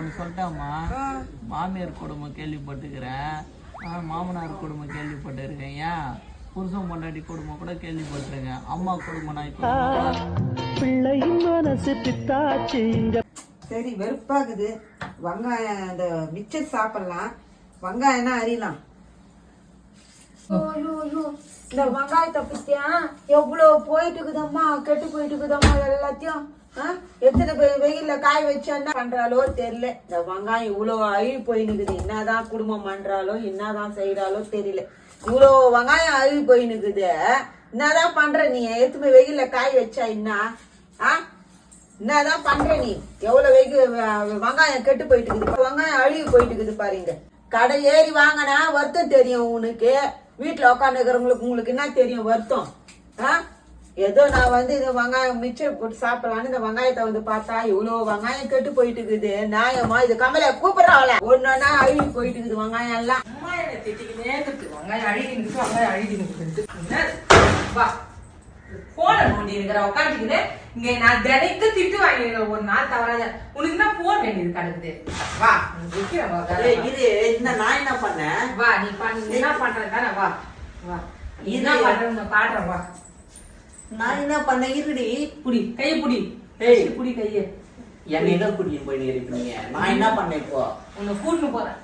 ஒன்று சொல்லட்டாமா ஆ, மாமியார் குடும்பம் கேள்விப்பட்டுக்கிறேன் மாமனார் குடும்பம் கேள்விப்பட்டிருக்கேன். ஏன்? புருஷன் பொண்டாட்டி குடும்பம் கூட கேள்விப்பட்டிருக்கேன். அம்மா குடும்பம் நான் சரி வெறுப்பாகுது. வெங்காயம் அந்த மிச்சர் சாப்பிடலாம். வெங்காயம்னா அறியலாம். இந்த வெங்காயத்தை பத்தியா? எவ்வளவு போயிட்டு இருக்குதம்மா கெட்டு போயிட்டு இருக்குதம்மா எல்லாத்தையும்? எத்தனை வெயில்ல காய வச்சா என்ன தெரியல இந்த வெங்காயம் இவ்வளவு அழுகி போயினுக்குது. என்னதான் குடும்பம் பண்றாலோ என்னதான் செய்யறாலோ தெரியல. இவ்வளோ வெங்காயம் அழுகி போயினுக்குது. என்னதான் பண்ற நீ? எடுத்து போய் வெயில்ல காய வச்சா என்ன? ஆ? என்னதான் பண்ற நீ? எவ்வளவு வெகு வெங்காயம் கெட்டு போயிட்டு இருக்குது வெங்காயம் அழுகி போயிட்டு இருக்குது பாருங்க. கடை ஏறி வாங்கினா வருத்தம் தெரியும் உனக்கு. வீட்டுல உட்காந்துக்கிறவங்களுக்கு உங்களுக்கு என்ன தெரியும் வருத்தம்? ஆ? ஏதோ நான் வந்து இந்த வெங்காயம் மிச்சர் போட்டு சாப்பிடலான்னு இந்த வெங்காயத்தை வந்து பார்த்தா இவ்வளவு வெங்காயம் கெட்டு போயிட்டு இருக்குது. நியாயமா? இது கமல கூப்பிடுறாங்கள ஒன்னொன்னா அழுகி போயிட்டு இருக்குது வெங்காயம் எல்லாம் அம்மா என்னை திட்டிக்கினே இருக்குது. வெங்காயம் அழுகி நிக்குது, வெங்காயம் அழுகி. என்ன? வா. போனை நோண்டி இருக்கிற உட்காந்துக்கிட்டு இங்க நான் தினைக்கு திட்டு வாங்கிருக்கேன் ஒரு நாள் தவறாத. உனக்கு என்ன போன் வேண்டியது கிடக்குது வா. இது இந்த நான் என்ன பண்ணேன்? வா நீ பண்ணு நீ என்ன பண்றது? தானே வா. வா. என்ன இது- நான் காட்டுறேன் வா. நான் என்ன பண்ணேன் இருடி புடி. கையை புடி. ஏய். புடி கையை. என்னை தான் கூட்டின்னு போய் இருப்பீங்க நான் என்ன பண்ணேன் இப்போ? உன்னை கூட்டின்னு போறேன்.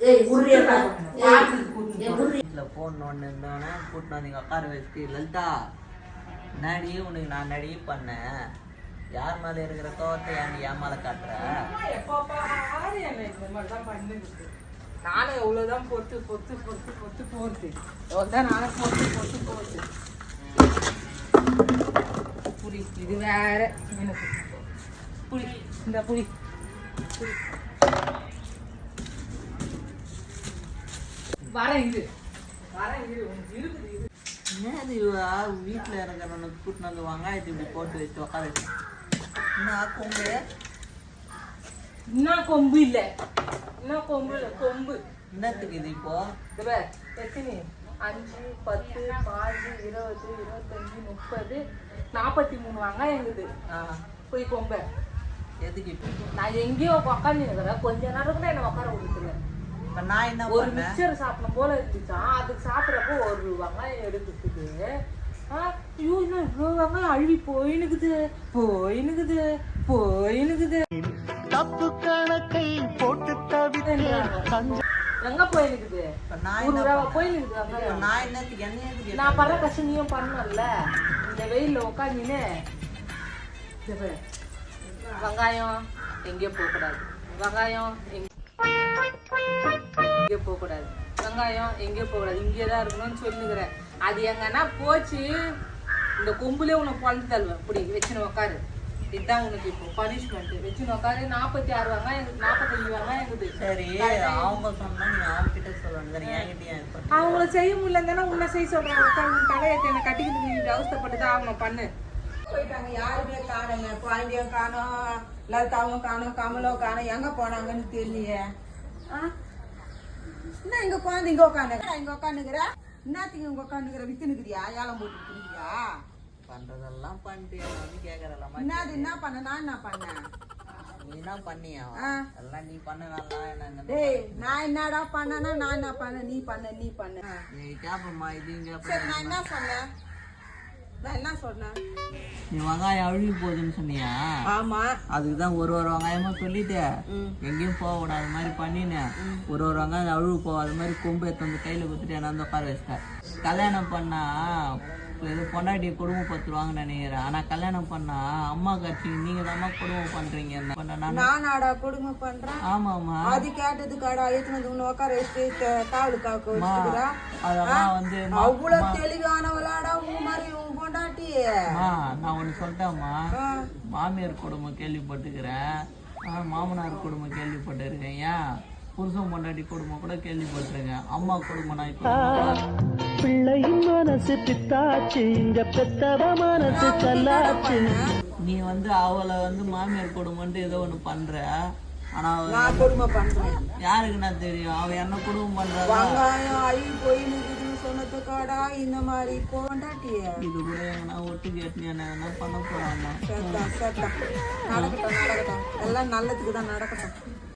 ஏய் போறேன். வீட்டில் ஃபோன் ஒன்று இருந்தோடனே கூட்டின்னு வந்து உட்கார வச்சுட்டு லலிதா நடி உனக்கு நான் நடி பண்ணேன்? யார் மேலே இருக்கிற கோவத்தை ஏன் என் மேலே காட்டுற? எப்போ பாரு என்னை இந்த மாதிரி தான் பண்ணுது நானும் எவ்வளவுதான் பொத்து பொத்து பொத்து பொத்து போறது எவ்வளவுதான் நானும் பொத்து பொத்து போறது புடி இது வேற எனக்கு புடி இந்த புடி புடி. வரேன் இது வரேன் உனக்கு இருக்குது இது. என்னது இவா வீட்டில் இருக்கிறவனுக்கு கூட்டின்னு வந்து வெங்காயத்தை இப்படி போட்டு வச்சு உட்கார வச்சு? என்ன கொங்கு இன்னும் கொம்பு இல்ல. இன்னும் கொம்பு இல்ல கொம்பு. என்னத்துக்கு இது இப்போ? இது எத்தனை? அஞ்சு பத்து பாஞ்சு இருபது இருபத்தஞ்சு முப்பது நாற்பத்தி மூணு வெங்காயம் இருக்குது ஆ, போய் கொம்ப. எதுக்கு நான் எங்கேயோ உட்காந்து இருக்கிறேன் கொஞ்ச நேரம் கூட என்ன உட்கார விடுத்துல இப்போ நான் என்ன ஒரு மிக்சர் சாப்பிடணும் போல இருந்துச்சான் அதுக்கு சாப்பிட்றப்போ ஒரு வெங்காயம் எடுத்துக்குது. ஆ, ஐயோ இன்னும் இவ்வளோ வெங்காயம் அழுவி போயினுக்குது. போயினுக்குது. போயினுக்குது. தப்பு கணக்கை போட்டு கஞ்ச எங்க போயினுக்குது இப்போ நான் என்ன நான் படுற கஷ்டம் நீயும் பண்ணல. இந்த வெயில்ல உட்காந்துன்னு வெங்காயம் எங்கேயோ போகக்கூடாது. வெங்காயம் எங்க- எங்கேயோ போகக்கூடாது. வெங்காயம் எங்கேயோ போகக்கூடாது. இங்கே தான் இருக்கணும்னு சொல்லுகிறேன். அது எங்கன்னா போச்சு. இந்த கொம்புலேயே உன்னை பொழந்து தள்ளுவேன். இப்படி வச்சுன்னு உட்காரு இதுதான் உனக்கு இப்போ பனிஷ்மெண்ட் வச்சுன்னு உட்காரு நாற்பத்தி ஆறு வெங்காயம் இருக்குது நாற்பத்தஞ்சு வெங்காயம் இருக்குது சரி அவங்க சொன்னா நீ அவங்க கிட்ட சொல்லணும் என்கிட்ட பண்ண அவங்கள செய்ய முடியல தானே உன்னை செய்ய சொல்றாங்க. உட்காந்து உன் தலையை என்னை கட்டிக்கிட்டு நீ அவஸ்தப்பட்டு தான் ஆகணும். பண்ணு. போயிட்டாங்க. யாருமே காணுங்க குழந்தையும் காணோம் லலிதாவும் காணோம் கமலும் காணோம். எங்க போனாங்கன்னு தெரியலையே. ஆ? என்ன இங்க குழந்தை இங்க உட்காந்துக்கிற இங்க உட்காந்துக்கிற என்னத்துக்கு இங்க உட்காந்துக்கிற வித்துனுக்குறியா ஏலம் போட்டு பண்றதெல்லாம் பண்ணிட்டு வந்து கேக்குறலாம் என்னது என்ன பண்ண? நான் என்ன பண்ணேன் நீ என்ன பண்ணியா. எல்லாம் நீ பண்ணனால என்ன டேய் நான் என்னடா பண்ணனா நான் என்ன பண்ண? நீ பண்ண நீ பண்ண. நீ கேப்பம்மா இது இங்க சரி நான் என்ன சொன்னேன் நான் என்ன சொன்னேன் நீ வெங்காயம் அழுகி போகுதுன்னு சொன்னியா? ஆமா. அதுக்கு தான் ஒரு ஒரு வெங்காயமா சொல்லிட்டு. எங்கேயும் போக கூடாது மாதிரி பண்ணினேன் ஒரு ஒரு வெங்காயம் அழுகு போகாத மாதிரி கொம்பு எடுத்து வந்து கையில குத்துட்டு என்ன வந்து உட்கார வச்சிட்டேன் கல்யாணம் பண்ணா இது பொண்டாட்டி குடும்பம் பத்துருவாங்கன்னு நினைக்கிறேன். ஆனா கல்யாணம் பண்ணா அம்மா கட்சி நீங்க தான் குடும்பம் பண்றீங்க. என்ன பண்ண நான்? நானாடா கொடுமை பண்றேன். ஆமாம்மா. அது கேட்டதுக்காடா எத்தனை வந்து உன்னை உட்கார வச்சுட்டு காக்க வச்சுக்கிறா அதெல்லாம் வந்து அவ்வளவு தெளிவானவளாடா உன் மாதிரி உன் பொண்டாட்டி நான் ஒன்று சொல்லிட்டேம்மா. மாமியார் குடும்பம் கேள்விப்பட்டுக்கிறேன். மாமனார் குடும்பம் கேள்விப்பட்டிருக்கேன். ஏன்? புருஷன் பொண்டாட்டி குடும்பம் கூட கேள்விப்பட்டிருக்கேன். அம்மா குடும்பம் நான் இப்போ பிள்ளையின் மனசு பித்தாச்சு இங்க பெத்தவ மனசு கல்லாச்சு நீ வந்து அவளை வந்து மாமியார் குடும்பம்ட்டு ஏதோ ஒன்று பண்ற. ஆனா நான் கொடுமை பண்றேன். யாருக்கு நான் தெரியும்? அவ என்ன குடும்பம் பண்றா? வெங்காயம் அழுகி போய் சொன்னதுக்காடா இந்த மாதிரி பொண்டாட்டி இது கூட எங்கன்னா ஒட்டு கேட்டு என்ன என்ன பண்ண போறாங்க நடக்கட்டும் நடக்கட்டும். எல்லாம் நல்லதுக்கு தான் நடக்கட்டும்.